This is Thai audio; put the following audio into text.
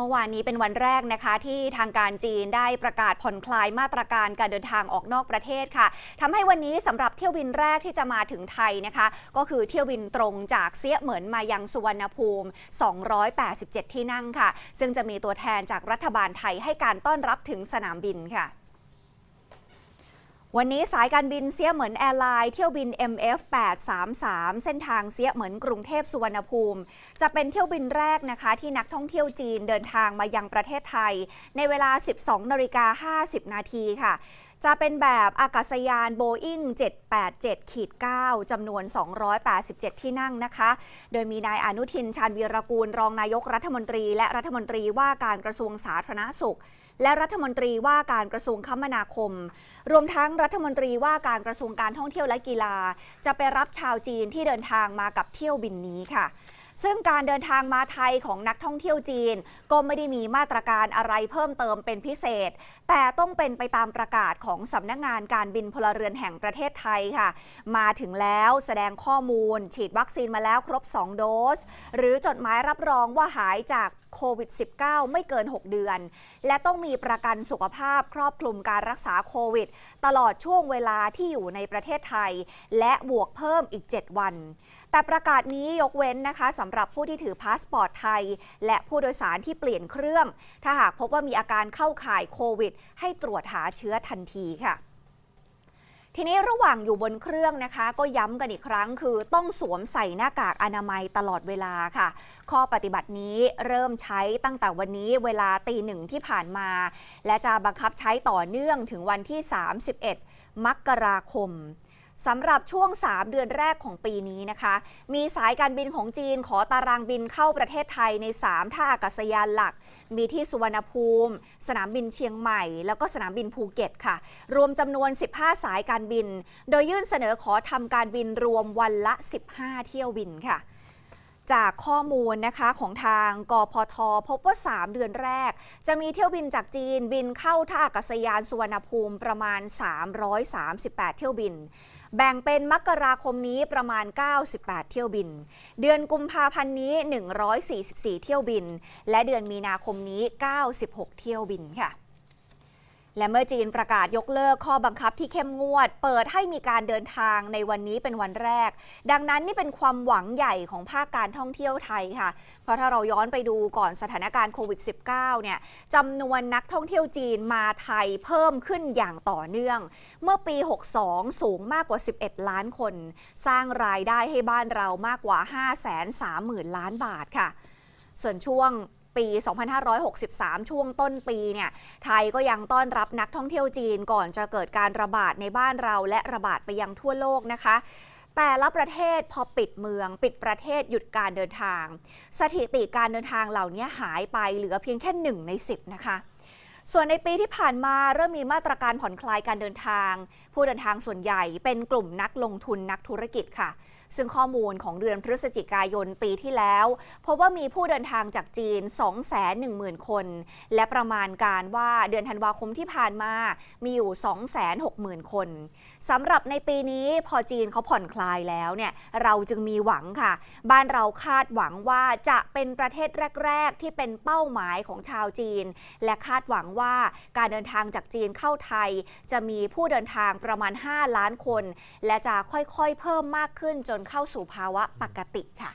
มื่อวานนี้เป็นวันแรกนะคะที่ทางการจีนได้ประกาศผ่อนคลายมาตรการการเดินทางออกนอกประเทศค่ะทำให้วันนี้สำหรับเที่ยวบินแรกที่จะมาถึงไทยนะคะ ก็คือเที่ยวบินตรงจากเสียเหมือนมายังสุวรรณภูมิ 287 ที่นั่งค่ะ ซึ่งจะมีตัวแทนจากรัฐบาลไทยให้การต้อนรับถึงสนามบินค่ะ วันนี้สายการบินเสียเหมือนแอร์ไลน์เที่ยวบิน MF 833 เส้นทางเสียเหมือนกรุงเทพสุวรรณภูมิ จะเป็นเที่ยวบินแรกนะคะ ที่นักท่องเที่ยวจีนเดินทางมายังประเทศไทย ในเวลา 12นาฬิกา50 นาทีค่ะ จะเป็นแบบอากาศยาน Boeing 787ขีด9จำนวน 287 ที่นั่งนะคะ โดยมีนายอนุทินชาญวีรกูล รองนายกรัฐมนตรี และรัฐมนตรีว่าการกระทรวงสาธารณสุข และรัฐมนตรีว่าการกระทรวงคมนาคม รวมทั้งรัฐมนตรีว่าการกระทรวงการท่องเที่ยวและกีฬา จะไปรับชาวจีนที่เดินทางมากับเที่ยวบินนี้ค่ะ ซึ่งการเดินทางมาไทยของนักท่องเที่ยวจีน ก็ไม่ได้มีมาตรการอะไรเพิ่มเติมเป็นพิเศษ แต่ต้องเป็นไปตามประกาศของสำนักงงานการบินพลเรือนแห่งประเทศไทยค่ะ มาถึงแล้วแสดงข้อมูล ฉีดวัคซีนมาแล้วครบ 2 โดส หรือจดหมายรับรองว่าหายจากโควิด -19 ไม่เกิน 6 เดือน และต้องมีประกันสุขภาพครอบคลุมการรักษาโควิด ตลอดช่วงเวลาที่อยู่ในประเทศไทย และบวกเพิ่มอีก 7 วัน แต่ประกาศนี้ยกเว้นนะคะสำหรับผู้ที่ถือพาสปอร์ตไทย และผู้โดยสารที่เปลี่ยนเครื่อง ถ้าหากพบว่ามีอาการเข้าข่ายโควิด ให้ตรวจหาเชื้อทันทีค่ะ ทีนี้ระหว่างอยู่บนเครื่องนะคะ ก็ย้ำกันอีกครั้งคือต้องสวมใส่หน้ากากอนามัยตลอดเวลาค่ะ ข้อปฏิบัตินี้เริ่มใช้ตั้งแต่วันนี้เวลาตีหนึ่งที่ผ่านมา และจะบังคับใช้ต่อเนื่องถึงวันที่ 31 มกราคม สำหรับช่วง 3 เดือนแรกของปีนี้นะคะ มีสายการบินของจีนขอตารางบินเข้าประเทศไทยใน 3 ท่าอากาศยานหลัก มีที่สุวรรณภูมิ สนามบินเชียงใหม่ แล้วก็สนามบินภูเก็ตค่ะ รวมจำนวน 15 สายการบิน โดยยื่นเสนอขอทำการบินรวมวันละ 15 เที่ยวบินค่ะจากข้อมูลนะคะของทางกพท พบว่า 3 เดือนแรก จะมีเที่ยวบินจากจีนบินเข้าท่าอากาศยานสุวรรณภูมิประมาณ 338 เที่ยวบิน แบ่งเป็นมกราคมนี้ประมาณ 98 เที่ยวบิน เดือนกุมภาพันธ์นี้ 144 เที่ยวบิน และเดือนมีนาคมนี้ 96 เที่ยวบินค่ะ และเมื่อจีนประกาศยกเลิกข้อบังคับที่เข้มงวด เปิดให้มีการเดินทางในวันนี้เป็นวันแรก ดังนั้นนี่เป็นความหวังใหญ่ของภาคการท่องเที่ยวไทยค่ะ เพราะถ้าเราย้อนไปดูก่อนสถานการณ์โควิด -19 เนี่ยจำนวนนักท่องเที่ยวจีนมาไทยเพิ่มขึ้นอย่างต่อเนื่อง เมื่อปี 62 สูงมากกว่า 11 ล้านคน สร้างรายได้ให้บ้านเรามากกว่า 530,000 ล้านบาทค่ะ ส่วนช่วง ปี 2563 ช่วงต้นปีเนี่ยไทยก็ยังต้อนรับนักท่องเที่ยวจีนก่อนจะเกิดการระบาดในบ้านเราและระบาดไปยังทั่วโลกนะคะแต่ละประเทศพอปิดเมือง ปิดประเทศหยุดการเดินทาง สถิติการเดินทางเหล่านี้หายไปเหลือเพียงแค่หนึ่งใน 10 นะคะ ส่วนในปีที่ผ่านมาเริ่มมีมาตรการผ่อนคลายการเดินทาง ผู้เดินทางส่วนใหญ่เป็นกลุ่มนักลงทุนนักธุรกิจค่ะ ซึ่งข้อมูลของเดือนพฤศจิกายนปีที่แล้วพบว่ามีผู้เดินทางจากจีน 210,000 คน และประมาณการว่าเดือนธันวาคมที่ผ่านมามีอยู่ 260,000 คนสำหรับในปีนี้พอจีนเขาผ่อนคลายแล้วเนี่ยเราจึงมีหวังค่ะ บ้านเราคาดหวังว่าจะเป็นประเทศแรก ๆ ที่เป็นเป้าหมายของชาวจีน และคาดหวังว่าการเดินทางจากจีนเข้าไทย จะมีผู้เดินทางประมาณ 5 ล้านคน และจะค่อยๆ เพิ่มมากขึ้นจนเข้าสู่ภาวะปกติค่ะ